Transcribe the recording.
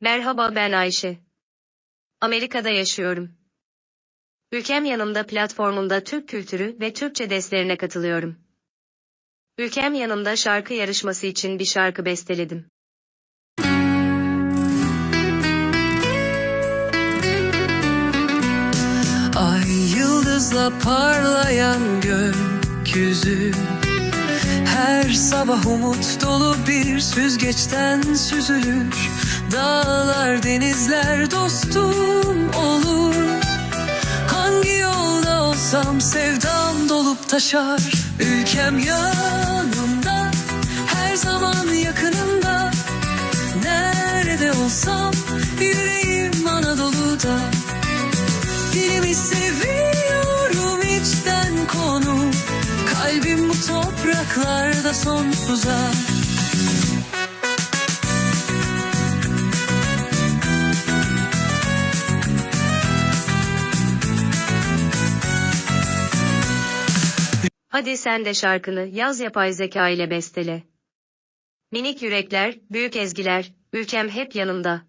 Merhaba ben Ayşe. Amerika'da yaşıyorum. Ülkem yanımda platformunda Türk kültürü ve Türkçe derslerine katılıyorum. Ülkem yanımda şarkı yarışması için bir şarkı besteledim. Ay yıldızla parlayan gökyüzü Her sabah umut dolu bir süzgeçten süzülür. Dağlar denizler dostum olur. Hangi yolda olsam sevdam dolup taşar. Ülkem yanımda her zaman yakınımda. Nerede olsam yüreğim Anadolu'da. Dilimi seviyorum içten konu. Kalbim bu topraklarda sonsuza Hadi sen de şarkını yaz yapay zeka ile bestele. Minik yürekler, büyük ezgiler, ülkem hep yanımda.